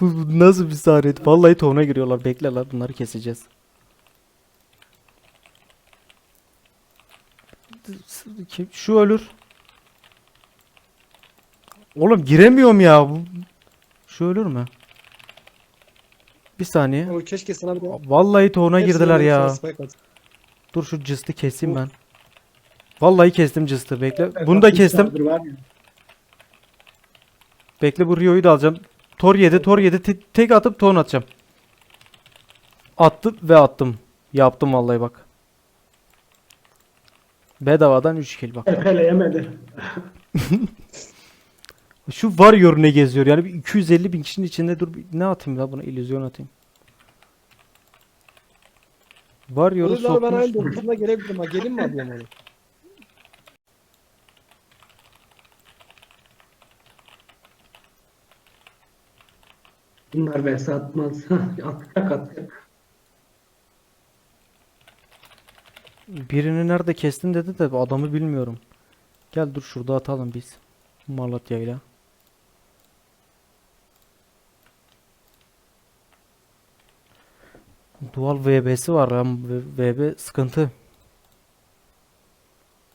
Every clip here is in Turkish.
Bu, nasıl bir sahne? Vallahi tohuna giriyorlar. Bekle lan bunları keseceğiz. Kim- Şu ölür. Oğlum giremiyorum ya. Şu ölür mü? Bir saniye. O keşke sana bir de Vallahi hepsini girdiler ya. Dur şu cıstı keseyim ben. Vallahi kestim cıstı. Bekle. Bunu da kestim. Bekle bu Rio'yu da alacağım. Tor 7, Tor 7 te- tek atıp ton atacağım. Attım ve attım. Yaptım vallahi bak. Bedavadan 3 kill bak. Epeleyemedi. Şu Warrior ne geziyor yani bir 250 bin kişinin içinde dur ne atayım la buna illüzyon atayım. Warrior'u Olur lan ben aynı sokmuş. dokuzuna gelebilirim ha. Gelin mi ablam onu? Bunlar vs atmaz. atacak atacak. Birini nerede kestin dedi de adamı bilmiyorum. Gel dur şurada atalım biz. Malatya'yla. Dual VB'si var lan. VB sıkıntı.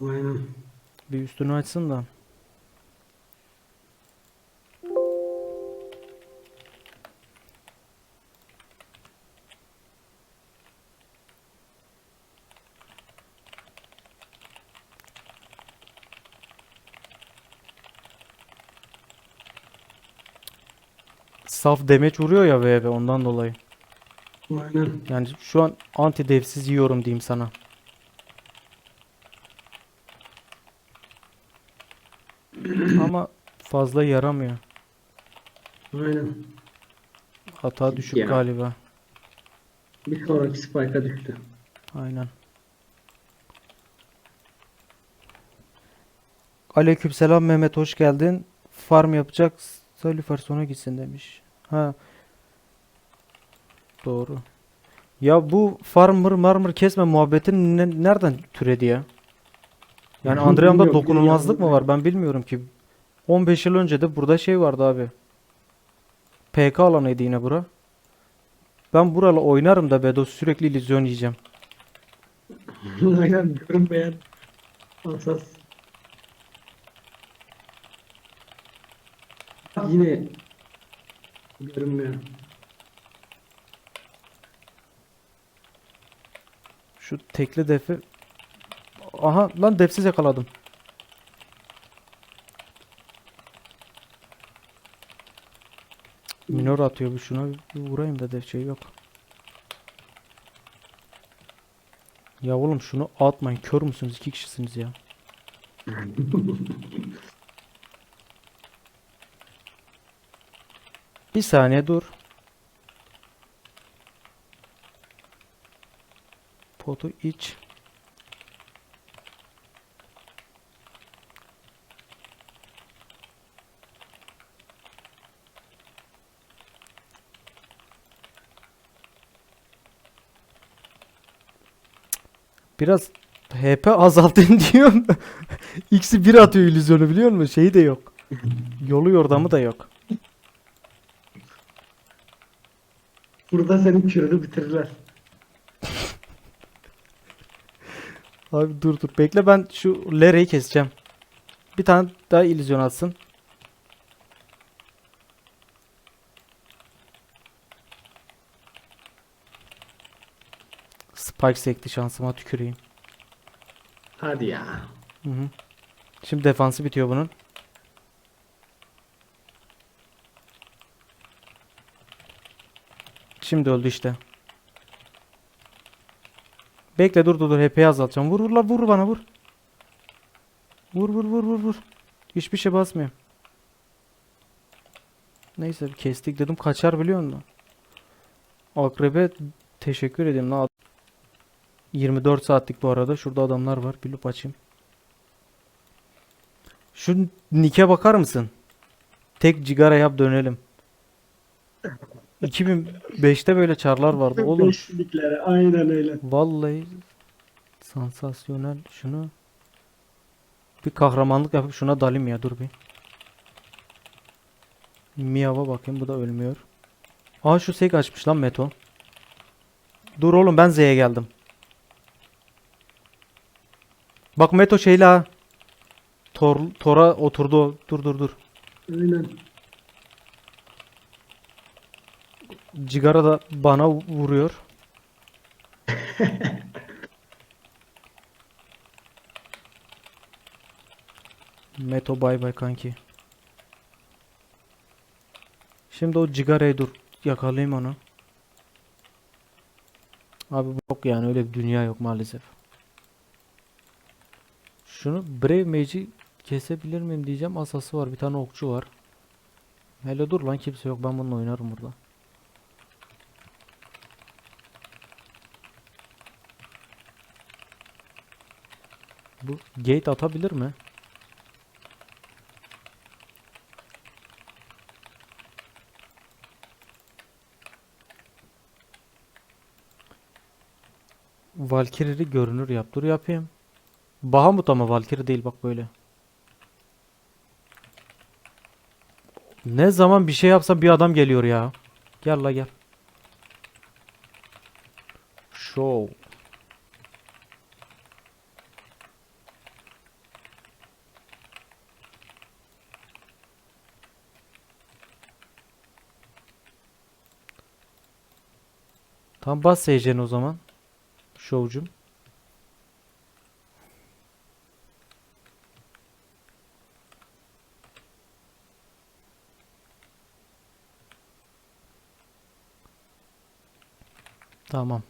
Aynen. Bir üstünü açsın da. Saf demeç vuruyor ya VB ondan dolayı. Aynen. Yani şu an anti devsiz yiyorum diyeyim sana. Ama fazla yaramıyor. Aynen. Hata düşük Ya. galiba. Bir sonraki spike'a düştü. Aynen. Aleykümselam Mehmet hoş geldin. Farm yapacak. Salüfer sona gitsin demiş. Ha. Doğru. Ya bu farmer marmır kesme muhabbetin ne- nereden türedi ya? Yani Andream'da Bilmiyorum, dokunulmazlık mı bilmiyorum. var? Ben bilmiyorum ki. 15 yıl önce de burada şey vardı abi. PK alanıydı yine bura. Ben buralı oynarım da Bedo sürekli illüzyon yiyeceğim. Aynen görünmeyen asas. Yine görünmüyor. Şu tekli defi Aha lan defsiz yakaladım. Minor atıyor bu şuna bir vurayım da def şey yok. Ya oğlum şunu atmayın kör müsünüz iki kişisiniz ya. Bir saniye dur. Potu iç. Biraz HP azaltayım diyorum. X'i 1 atıyor illüzyonu biliyor musun? Şeyi de yok. Yolu yordamı da yok. Burada senin kürünü bitirirler. Abi dur dur. Bekle ben şu Lere'yi keseceğim. Bir tane daha illüzyon atsın. Spike sekti şansıma tüküreyim. Hadi ya. Hı hı. Şimdi defansı bitiyor bunun. Şimdi öldü işte. Bekle dur dur dur HP'yi azaltacağım. Vur vur la vur bana vur. Vur vur vur vur vur. Hiçbir şey basmıyor. Neyse kestik dedim kaçar biliyor musun? Akrebe teşekkür ederim la. 24 saatlik bu arada. Şurada adamlar var. Bir loop açayım. Şu Nick'e bakar mısın? Tek cigara yap dönelim. 2005'te böyle çarlar vardı oğlum. Beşliklere aynen öyle. Vallahi sansasyonel şunu bir kahramanlık yapıp şuna dalayım ya dur bir. Miyav'a bakayım bu da ölmüyor. Aa şu sek açmış lan Meto. Dur oğlum ben Z'ye geldim. Bak Meto şeyle ha. Tor, Tora oturdu. Dur dur dur. Aynen. Cigara da bana vuruyor. Meto bay bay kanki. Şimdi o cigarayı dur yakalayayım onu. Abi yok yani öyle bir dünya yok maalesef. Şunu Brave Mage'i kesebilir miyim diyeceğim. Asası var bir tane okçu var. Hele dur lan kimse yok ben bununla oynarım burada. Bu gate atabilir mi? Valkyrie'li görünür yap. Dur yapayım. Bahamut ama Valkyrie değil bak böyle. Ne zaman bir şey yapsam bir adam geliyor ya. Gel la gel. Show. Tam bas o zaman. Şovcum. Tamam.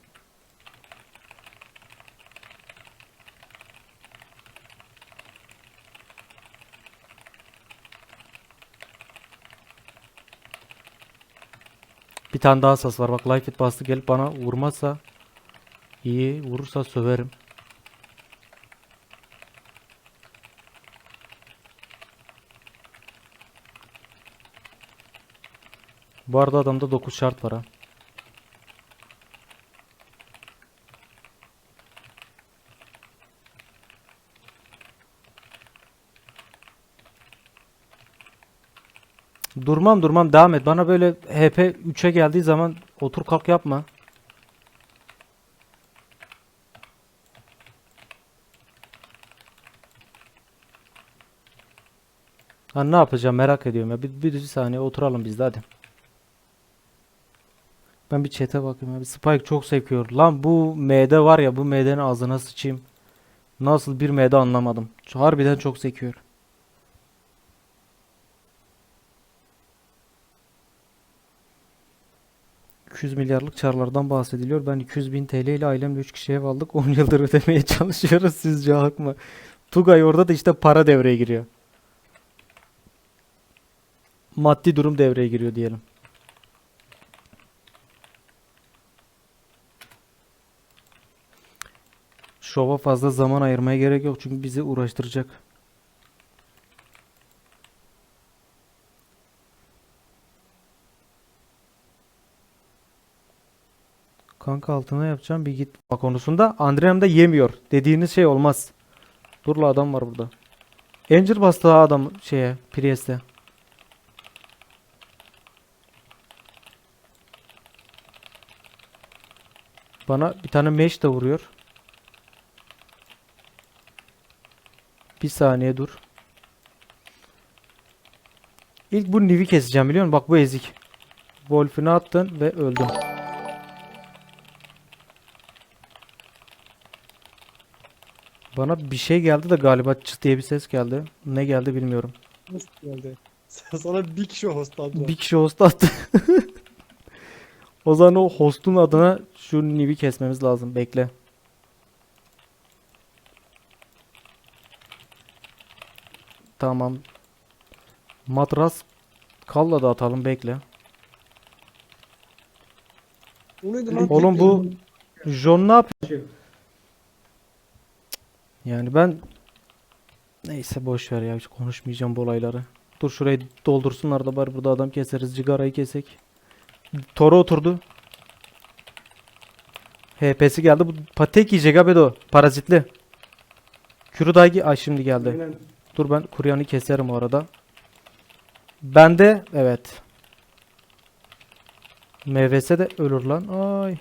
Bir tane daha sas var. Bak Life It bastı gelip bana vurmazsa iyi. Vurursa söverim. Bu arada adamda 9 şart var ha. Durmam durmam devam et. Bana böyle HP 3'e geldiği zaman otur kalk yapma. Ha ne yapacağım merak ediyorum ya. Bir, bir saniye oturalım biz de hadi. Ben bir chat'e bakayım abi. Spike çok sekiyor. Lan bu M'de var ya bu M'den ağzına sıçayım. Nasıl bir M'de anlamadım. Harbiden çok sekiyor. 200 milyarlık çarlardan bahsediliyor. Ben 200 bin TL ile ailemle 3 kişi ev aldık. 10 yıldır ödemeye çalışıyoruz. Sizce hak mı? Tugay orada da işte para devreye giriyor. Maddi durum devreye giriyor diyelim. Şova fazla zaman ayırmaya gerek yok çünkü bizi uğraştıracak. Kanka altına yapacağım bir git. Bak konusunda Andream da yemiyor. Dediğiniz şey olmaz. Dur la adam var burada. Angel bastı adam şeye Priest'e. Bana bir tane mesh de vuruyor. Bir saniye dur. İlk bu Niv'i keseceğim biliyor musun? Bak bu ezik. Wolf'ünü attın ve öldün. Bana bir şey geldi de galiba çıt diye bir ses geldi. Ne geldi bilmiyorum. Nasıl geldi? Sana Big Show host aldılar. Bir kişi host attı. O zaman o hostun adına şu Niv'i kesmemiz lazım. Bekle. Tamam. Matras kalla da atalım bekle. O neydi lan? Oğlum bu John ne yapıyor? Yani ben neyse boş ver ya hiç konuşmayacağım bu olayları. Dur şurayı doldursunlar da bari burada adam keseriz. Cigarayı kesek. Toro oturdu. HP'si geldi. Bu patek yiyecek abi o. Parazitli. Kürudagi ay şimdi geldi. Aynen. Dur ben kuryanı keserim o arada. Bende evet. MVS de ölür lan. Ay.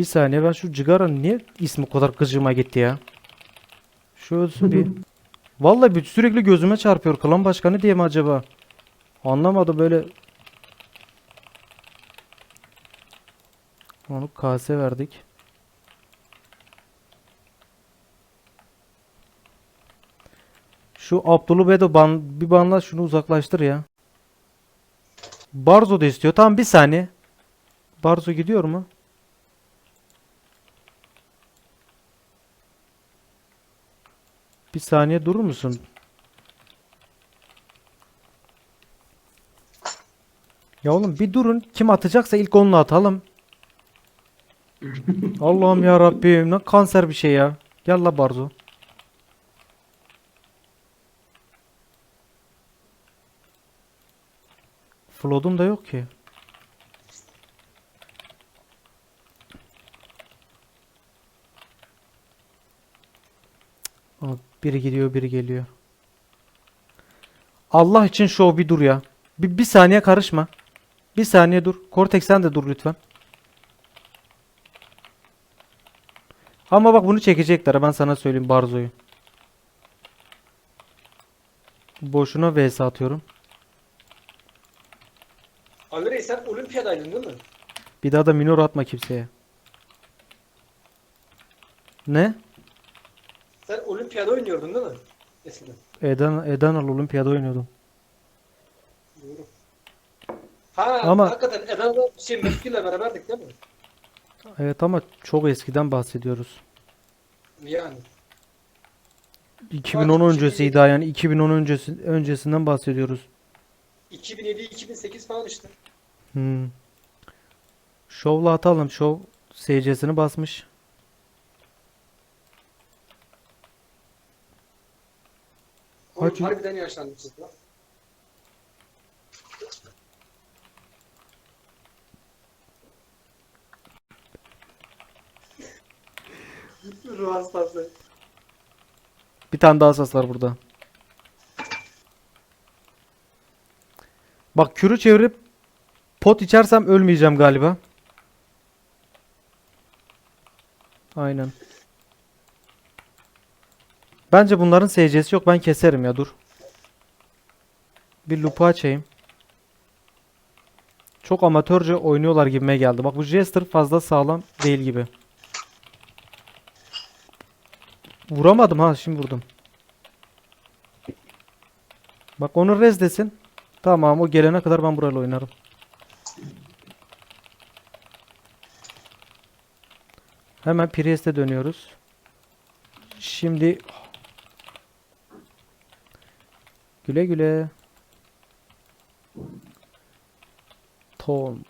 Bir saniye ben şu cigaranın niye ismi kadar gıcıma gitti ya? Şu ölsün bir. Vallahi bir sürekli gözüme çarpıyor. Klan başkanı diye mi acaba? Anlamadım böyle. Onu kase verdik. Şu Abdullah Bedo ban, bir banla şunu uzaklaştır ya. Barzo da istiyor. Tamam bir saniye. Barzo gidiyor mu? Bir saniye durur musun? Ya oğlum bir durun. Kim atacaksa ilk onunla atalım. Allah'ım ya Rabbim. Ne kanser bir şey ya. Gel la Barzo. Flood'um da yok ki. Aa, biri gidiyor, biri geliyor. Allah için show bir dur ya. Bir, bir saniye karışma. Bir saniye dur. Cortex sen de dur lütfen. Ama bak bunu çekecekler. Ben sana söyleyeyim Barzo'yu. Boşuna vs atıyorum. Ali Rey sen olimpiyadaydın değil mi? Bir daha da minor atma kimseye. Ne? Sen olimpiyada oynuyordun değil mi? Eskiden. Eden Edanal Olimpiyada oynuyordum. Doğru. Ha Ama- hakikaten Edan'da şey Mefki'yle beraberdik değil mi? Evet ama çok eskiden bahsediyoruz. Yani. 2010 Bak, öncesiydi ha yani 2010 öncesi öncesinden bahsediyoruz. 2007-2008 falan işte. Hmm. Şovla atalım. Şov SC'sini basmış. Oğlum Hadi. harbiden yaşlanmışız lan. Ruh hastası. Bir tane daha sas var burada. Bak kürü çevirip pot içersem ölmeyeceğim galiba. Aynen. Bence bunların SC'si yok. Ben keserim ya dur. Bir lupu açayım. Çok amatörce oynuyorlar gibime geldi. Bak bu Jester fazla sağlam değil gibi. Vuramadım ha şimdi vurdum. Bak onu rez desin. Tamam o gelene kadar ben burayla oynarım. Hemen Priest'e dönüyoruz. Şimdi güle güle. Tom